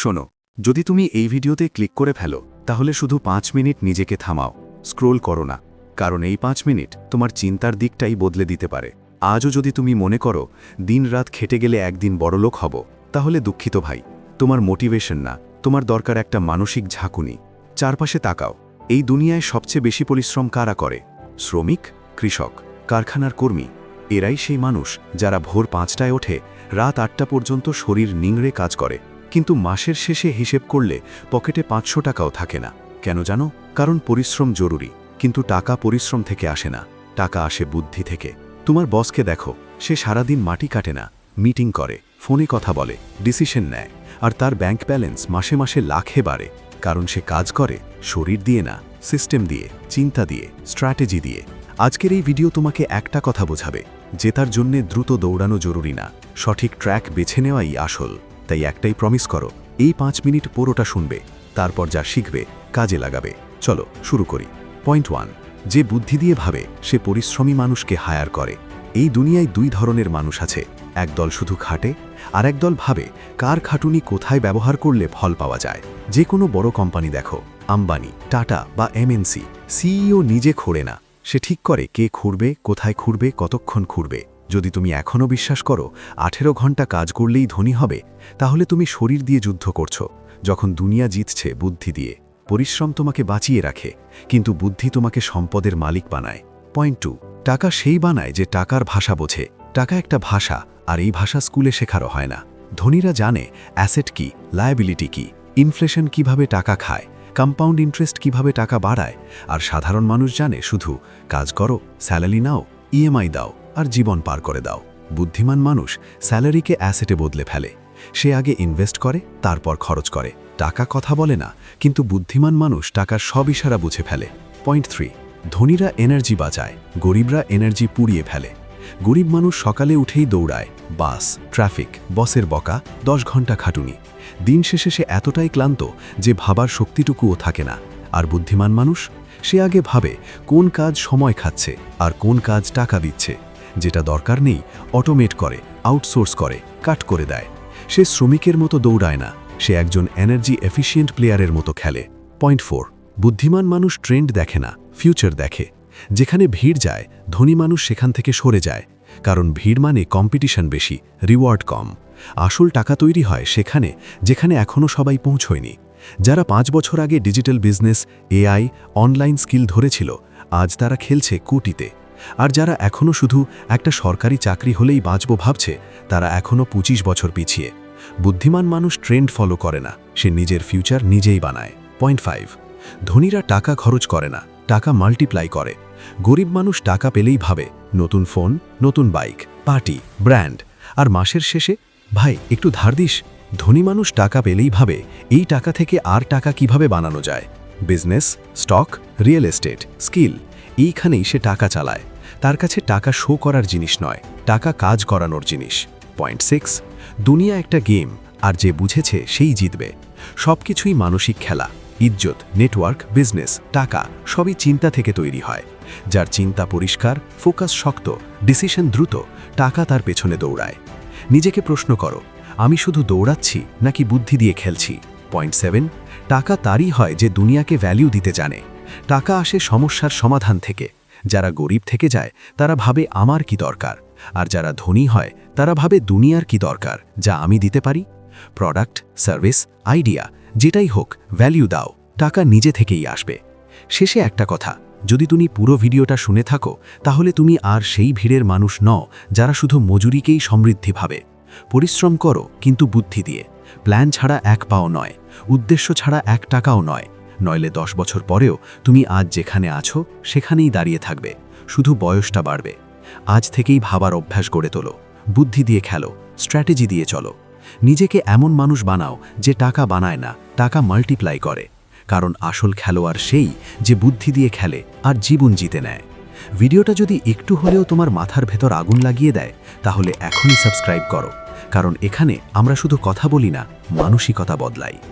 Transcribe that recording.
শোনো, যদি তুমি এই ভিডিওতে ক্লিক করে ফেলো, তাহলে শুধু পাঁচ মিনিট নিজেকে থামাও, স্ক্রোল করো না, কারণ এই পাঁচ মিনিট তোমার চিন্তার দিকটাই বদলে দিতে পারে। আজও যদি তুমি মনে করো, দিনরাত খেটে গেলে একদিন বড়লোক হব, তাহলে দুঃখিত ভাই, তোমার মোটিভেশন না, তোমার দরকার একটা মানসিক ঝাঁকুনি। চারপাশে তাকাও, এই দুনিয়ায় সবচেয়ে বেশি পরিশ্রম কারা করে? শ্রমিক, কৃষক, কারখানার কর্মী, এরাই সেই মানুষ যারা ভোর পাঁচটায় ওঠে, রাত আটটা পর্যন্ত শরীর নিংড়ে কাজ করে। কিন্তু মাসের শেষে হিসেব করলে পকেটে পাঁচশো টাকাও থাকে না। কেন জানো? কারণ পরিশ্রম জরুরি, কিন্তু টাকা পরিশ্রম থেকে আসে না। টাকা আসে বুদ্ধি থেকে। তোমার বসকে দেখো, সে সারাদিন মাটি কাটে না, মিটিং করে, ফোনে কথা বলে, ডিসিশন নেয়, আর তার ব্যাংক ব্যালেন্স মাসে মাসে লাখে বাড়ে, কারণ সে কাজ করে, শরীর দিয়ে না, সিস্টেম দিয়ে, চিন্তা দিয়ে, স্ট্র্যাটেজি দিয়ে। আজকের এই ভিডিও তোমাকে একটা কথা বোঝাবে জেতার জন্যে দ্রুত দৌড়ানো জরুরি না, সঠিক ট্র্যাক বেছে নেওয়াই আসল। তাই একটাই প্রমিস করো, এই পাঁচ মিনিট পুরোটা শুনবে, তারপর যা শিখবে, কাজে লাগাবে। চলো, শুরু করি। পয়েন্ট ওয়ান যে বুদ্ধি দিয়ে ভাবে, সে পরিশ্রমী মানুষকে হায়ার করে। এই দুনিয়ায় দুই ধরনের মানুষ আছে, একদল শুধু খাটে, আর একদল ভাবে, কার খাটুনি কোথায় ব্যবহার করলে ফল পাওয়া যায়। যে কোনো বড় কোম্পানি দেখো, আম্বানি, টাটা বা এমএনসি সিইও নিজে খোড়ে না। সে ঠিক করে কে খুঁড়বে, কোথায় খুঁড়বে, কতক্ষণ খুঁড়বে। যদি তুমি এখনও বিশ্বাস করো, আঠেরো ঘণ্টা কাজ করলেই ধনী হবে, তাহলে তুমি শরীর দিয়ে যুদ্ধ করছ, যখন দুনিয়া জিতছে বুদ্ধি দিয়ে। পরিশ্রম তোমাকে বাঁচিয়ে রাখে, কিন্তু বুদ্ধি তোমাকে সম্পদের মালিক বানায়। পয়েন্ট টু, টাকা সেই বানায় যে টাকার ভাষা বোঝে। টাকা একটা ভাষা, আর এই ভাষা স্কুলে শেখারও হয় না। ধনীরা জানে, অ্যাসেট কি, লায়াবিলিটি কি, ইনফ্লেশন কীভাবে টাকা খায়, কম্পাউন্ড ইন্টারেস্ট কীভাবে টাকা বাড়ায়, আর সাধারণ মানুষ জানে শুধু, কাজ করো, স্যালারি নাও, ইএমআই দাও। আর জীবন পার করে দাও। বুদ্ধিমান মানুষ স্যালারিকে অ্যাসেটে বদলে ফেলে। সে আগে ইনভেস্ট করে, তারপর খরচ করে। টাকা কথা বলে না, কিন্তু বুদ্ধিমান মানুষ টাকার সব ইশারা বুঝে ফেলে। পয়েন্ট থ্রি, ধনীরা এনার্জি বাঁচায়, গরিবরা এনার্জি পুড়িয়ে ফেলে। গরিব মানুষ সকালে উঠেই দৌড়ায়, বাস, ট্রাফিক, বসের বকা, দশ ঘণ্টা খাটুনি। দিন শেষে সে এতটাই ক্লান্ত যে ভাবার শক্তিটুকুও থাকে না। আর বুদ্ধিমান মানুষ, সে আগে ভাবে কোন কাজ সময় খাচ্ছে আর কোন কাজ টাকা দিচ্ছে। যেটা দরকার নেই অটোমেট করে আউটসোর্স করে কাট করে দেয়। সে শ্রমিকের মতো দৌড়ায় না, সে একজন এনার্জি এফিশিয়েন্ট প্লেয়ারের মতো খেলে। পয়েন্ট ফোর বুদ্ধিমান মানুষ ট্রেন্ড দেখে না ফিউচার দেখে। যেখানে ভিড় যায়, ধনী মানুষ সেখান থেকে সরে যায়। কারণ ভিড় মানে কম্পিটিশন বেশি রিওয়ার্ড কম। আসল টাকা তৈরি হয় সেখানে, যেখানে এখনও সবাই পৌঁছয়নি। যারা পাঁচ বছর আগে digital business AI online skill ধরেছিল, আজ তারা খেলছে কোটিতে। আর যারা এখনও শুধু একটা সরকারি চাকরি হলেই বাঁচব ভাবছে, তারা এখনও পঁচিশ বছর পিছিয়ে। বুদ্ধিমান মানুষ ট্রেন্ড ফলো করে না, সে নিজের ফিউচার নিজেই বানায়। পয়েন্ট ফাইভ, ধনীরা টাকা খরচ করে না, টাকা মাল্টিপ্লাই করে। গরিব মানুষ টাকা পেলেই ভাবে, নতুন ফোন, নতুন বাইক, পার্টি, ব্র্যান্ড, আর মাসের শেষে, ভাই, একটু ধার দিস। ধনী মানুষ টাকা পেলেই ভাবে, এই টাকা থেকে আর টাকা কীভাবে বানানো যায়? Business, stock, real estate, skill. এইখানেই সে টাকা চালায়। তার কাছে টাকা শো করার জিনিস নয়, টাকা কাজ করানোর জিনিস। পয়েন্ট সিক্স দুনিয়া একটা গেম আর যে বুঝেছে সেই জিতবে। সব কিছুই মানসিক খেলা, ইজ্জত নেটওয়ার্ক বিজনেস টাকা, সবই চিন্তা থেকে তৈরি হয়। যার চিন্তা পরিষ্কার ফোকাস শক্ত ডিসিশন দ্রুত, টাকা তার পেছনে দৌড়ায়। নিজেকে প্রশ্ন করো, আমি শুধু দৌড়াচ্ছি নাকি বুদ্ধি দিয়ে খেলছি? পয়েন্ট সেভেন টাকা তারই হয় যে দুনিয়াকে ভ্যালিউ দিতে জানে। টাকা আসে সমস্যার সমাধান থেকে। যারা গরিব থেকে যায়, তারা ভাবে আমার কি দরকার। আর যারা ধনী হয়, তারা ভাবে দুনিয়ার কি দরকার, যা আমি দিতে পারি। প্রোডাক্ট সার্ভিস আইডিয়া যেটাই হোক ভ্যালিউ দাও, টাকা নিজে থেকেই আসবে। শেষে একটা কথা, যদি তুমি পুরো ভিডিওটা শুনে থাকো, তাহলে তুমি আর সেই ভিড়ের মানুষ নও, যারা শুধু মজুরিকেই সমৃদ্ধি ভাবে। পরিশ্রম করো, কিন্তু বুদ্ধি দিয়ে। প্ল্যান ছাড়া এক পাও নয়, উদ্দেশ্য ছাড়া এক টাকাও নয়। নইলে দশ বছর পরেও তুমি আজ যেখানে আছো, সেখানেই দাঁড়িয়ে থাকবে। শুধু বয়সটা বাড়বে। আজ থেকেই ভাবার অভ্যাস গড়ে তোলো। বুদ্ধি দিয়ে খেলো। স্ট্র্যাটেজি দিয়ে চলো। নিজেকে এমন মানুষ বানাও যে টাকা বানায় না, টাকা মাল্টিপ্লাই করে। কারণ আসল খেলোয়াড় সেই যে বুদ্ধি দিয়ে খেলে আর জীবন জিতে নেয়। ভিডিওটা যদি একটু হলেও তোমার মাথার ভেতর আগুন লাগিয়ে দেয়, তাহলে এখনই সাবস্ক্রাইব করো। কারণ এখানে আমরা শুধু কথা বলি না, মানসিকতা বদলাই।